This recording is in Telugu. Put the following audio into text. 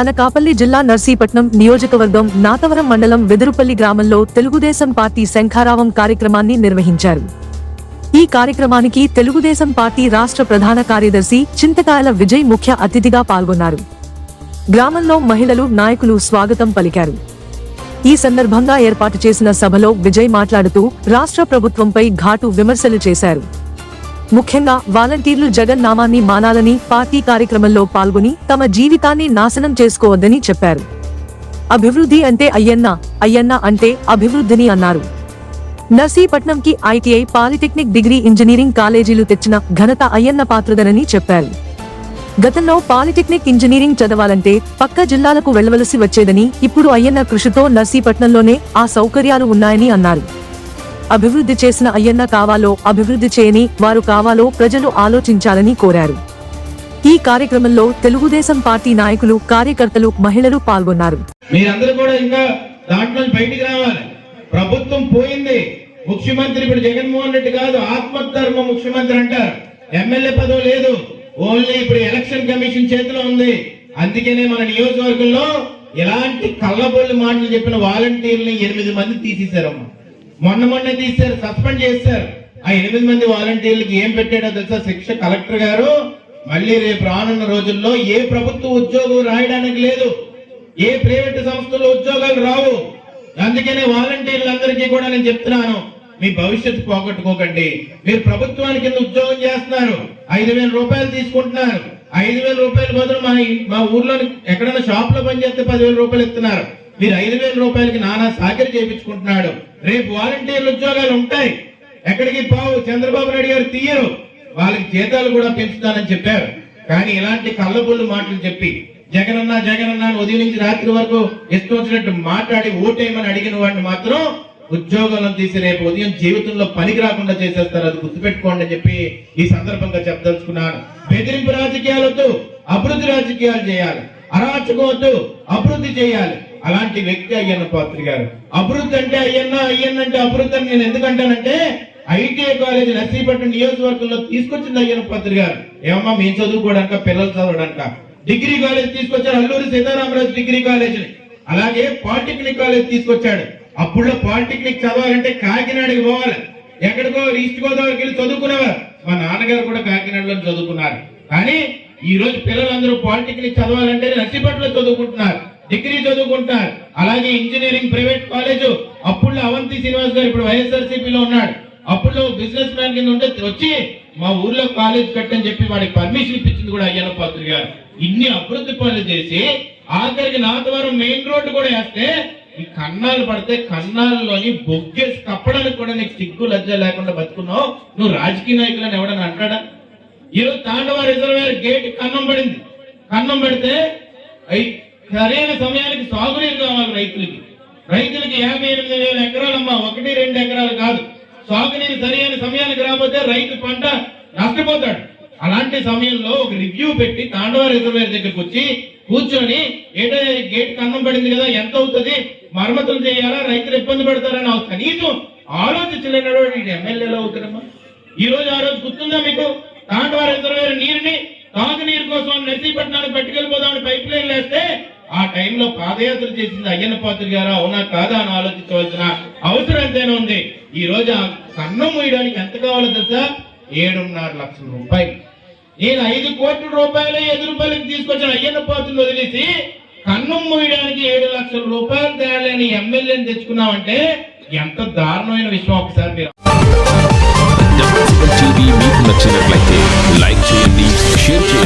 అనకాపల్లి జిల్లా నర్సీపట్నం నియోజకవర్గం నాతవరం మండలం వెదురుపల్లి గ్రామంలో తెలుగుదేశం పార్టీ శంఖారావం కార్యక్రమాన్ని నిర్వహించారు. ఈ కార్యక్రమానికి తెలుగుదేశం పార్టీ రాష్ట్ర ప్రధాన కార్యదర్శి చింతకాయల విజయ్ ముఖ్య అతిథిగా పాల్గొన్నారు. గ్రామంలో మహిళలు నాయకులు స్వాగతం పలికారు. ఈ సందర్భంగా ఏర్పాటు చేసిన సభలో విజయ్ మాట్లాడుతూ రాష్ట్ర ప్రభుత్వంపై ఘాటు విమర్శలు చేశారు. ముఖ్యంగా వాలంటీర్లు జగన్ నామాన్ని మానాలని పార్టీ కార్యక్రమంలో పాల్గొని తమ జీవితాన్ని నాశనం చేసుకోవద్దని చెప్పారు. అభివృద్ధి అంటే అయ్యన్న అయ్యన్న అంటే అభివృద్ధిని అన్నారు. నర్సీపట్నంకి ఐటీఐ పాలిటెక్నిక్ డిగ్రీ ఇంజనీరింగ్ కాలేజీలు తెచ్చిన ఘనత అయ్యన్న పాత్రదనని చెప్పారు. గతంలో పాలిటెక్నిక్ ఇంజనీరింగ్ చదవాలంటే పక్క జిల్లాలకు వెళ్ళవలసి వచ్చేదని ఇప్పుడు అయ్యన్న కృషితో నర్సీపట్నంలోనే ఆ సౌకర్యాలు ఉన్నాయని అన్నారు. అభివృద్ధి చేసిన అయ్యన్న కావాలో అభివృద్ధి చేయని వారు కావాలో ప్రజలు ఆలోచించాలని కోరారు. ఈ కార్యక్రమంలో తెలుగుదేశం పార్టీ నాయకులు కార్యకర్తలు మహిళలు పాల్గొన్నారు. మీరందరూ కూడా ఇంకా దాంట్లో బయటికి రావాలి. ప్రభుత్వం పోయింది. ముఖ్యమంత్రి ఇప్పుడు జగన్మోహన్ రెడ్డి కాదు ఆత్మధర్మ ముఖ్యమంత్రి అంటారు. ఎమ్మెల్యే పదవి లేదు. ఓన్లీ ఇప్పుడు ఎలక్షన్ కమిషన్ చేతిలో ఉంది. అందుకనే మన నియోజకవర్గంలో ఎలాంటి కళ్ళబొల్లి మాటలు చెప్పిన వాలంటీర్ని ఎనిమిది మంది తీసేశారమ్మా. మొన్న మొన్న తీశారు సస్పెండ్ చేశారు. ఆ ఎనిమిది మంది వాలంటీర్లకి ఏం పెట్టాడో తెలుసా? శిక్ష కలెక్టర్ గారు మళ్ళీ రేపు రానున్న రోజుల్లో ఏ ప్రభుత్వ ఉద్యోగం రాయడానికి లేదు. ఏ ప్రైవేట్ సంస్థలో ఉద్యోగాలు రావు. అందుకనే వాలంటీర్లందరికీ కూడా నేను చెప్తున్నాను మీ భవిష్యత్తు పోగొట్టుకోకండి. మీరు ప్రభుత్వానికి కింద ఉద్యోగం చేస్తున్నారు? ఐదు వేల రూపాయలు తీసుకుంటున్నారు. ఐదు వేల రూపాయల బదులు మా మా ఊర్లో ఎక్కడైనా షాప్లో పనిచేస్తే పదివేల రూపాయలు ఇస్తున్నారు. మీరు ఐదు వేల రూపాయలకి నానా సాకరి చేయించుకుంటున్నాడు. రేపు వాలంటీర్ల ఉద్యోగాలు ఉంటాయి. ఎక్కడికి పావు? చంద్రబాబు నాయుడు గారు తీయరు. వాళ్ళకి జీతాలు కూడా పెంచుతానని చెప్పారు. కానీ ఇలాంటి కళ్ళబుల్లు మాటలు చెప్పి జగనన్న జగనన్న అని ఉదయం నుంచి రాత్రి వరకు ఇష్టం వచ్చినట్టు మాట్లాడి ఓటేయమని అడిగిన వాడిని మాత్రం ఉద్యోగాలను తీసి రేపు ఉదయం జీవితంలో పనికి రాకుండా చేసేస్తారు. అది గుర్తుపెట్టుకోండి అని చెప్పి ఈ సందర్భంగా చెప్పదలుచుకున్నాను. బెదిరింపు రాజకీయాలతో అభివృద్ధి రాజకీయాలు చేయాలి. అరాచకం వద్దు అభివృద్ధి చేయాలి. అలాంటి వ్యక్తి అయ్యన్న పాత్రి గారు. అభివృద్ధి అంటే అయ్యన్న అయ్యన్న అంటే అభివృద్ధి అని నేను ఎందుకంటానంటే ఐటీఐ కాలేజ్ నర్సీపట్నం నియోజకవర్గంలో తీసుకొచ్చింది అయ్యన్న పాత్రి గారు. ఏమమ్మా మేము చదువుకోవడానిక పిల్లలు చదవడానిక? డిగ్రీ కాలేజ్ తీసుకొచ్చారు అల్లూరి సీతారామరాజు డిగ్రీ కాలేజ్ని. అలాగే పాలిటెక్నిక్ కాలేజ్ తీసుకొచ్చాడు. అప్పుడులో పాలిటెక్నిక్ చదవాలంటే కాకినాడకి పోవాలి. ఎక్కడికో ఈస్ట్ గోదావరికి వెళ్ళి చదువుకునేవారు. మా నాన్నగారు కూడా కాకినాడలో చదువుకున్నారు. కానీ ఈ రోజు పిల్లలందరూ పాలిటెక్నిక్ చదవాలంటే నర్సీపట్నంలో చదువుకుంటున్నారు. డిగ్రీ చదువుకుంటారు అలాగే ఇంజనీరింగ్ ప్రైవేట్ కాలేజ్. అప్పుడులో అవంతి శ్రీనివాస్ గారు ఇప్పుడు వైఎస్ఆర్సీపీలో ఉన్నాడు. అప్పుడులో బిజినెస్ మ్యాన్ కింద ఉంటే వచ్చి మా ఊర్లో కాలేజ్ కట్టని చెప్పి వాడికి పర్మిషన్ ఇప్పించింది కూడా అయ్యన్న పాత్రి గారు. ఇన్ని అభివృద్ధి పనులు చేసి ఆఖరికి నాతవరం మెయిన్ రోడ్డు కూడా వేస్తే ఈ కన్నాలు పడితే కన్నాల్లోని బొగ్గేసి కప్పడానికి కూడా నీకు సిగ్గు లజ్జ లేకుండా బతుకున్నావు. నువ్వు రాజకీయ నాయకులని ఎవడని అంటాడా? ఈరోజు తాండవ రిజర్వేర్ గేట్ కన్నం పడింది. కన్నం పెడితే ఐ- సరైన సమయానికి సాగునీరు కావాలి రైతులకి. రైతులకి యాభై ఎనిమిది వేల ఎకరాలమ్మా ఒకటి రెండు ఎకరాలు కాదు. సాగునీరు సరైన సమయానికి రాకపోతే రైతు పంట నష్టపోతాడు. అలాంటి సమయంలో ఒక రివ్యూ పెట్టి తాండవ రిజర్వేర్ దగ్గరికి వచ్చి కూర్చొని ఏదో గేట్ కన్నం పడింది కదా ఎంత అవుతుంది? మరమ్మతులు చేయాలా? రైతులు ఇబ్బంది పడతారని కనీసం ఆలోచించలేనాడు వీడు ఎమ్మెల్యేలో అవుతాడమ్మా. ఈ రోజు ఆ రోజు గుర్తుందా మీకు? తాండవ రిజర్వేర్ నీరుని తాగునీరు కోసం నర్సీపట్నానికి పట్టుకెళ్ళిపోదామని పైప్ లైన్ వేస్తే టైంలో పాదయాత్ర చేసింది అయ్యన్న పాత్రి గారా అవునా కాదా అని ఆలోచించవలసిన అవసరం ఎంతైనా ఉంది. ఈ రోజు ఆ కన్నం మూయడానికి ఎంత కావాలో తెలుసా? ఏడున్నర లక్షల రూపాయలు. నేను ఐదు కోట్ల రూపాయలు ఐదు రూపాయలకి తీసుకొచ్చిన అయ్యన్న పాత్రను వదిలేసి కన్నం మూయడానికి ఏడు లక్షల రూపాయలు తేలని ఎమ్మెల్యేని తెచ్చుకున్నామంటే ఎంత దారుణమైన విషయం ఒకసారి మీరు మీకు నచ్చినట్లయితే లైక్ చేయండి షేర్ చేయండి.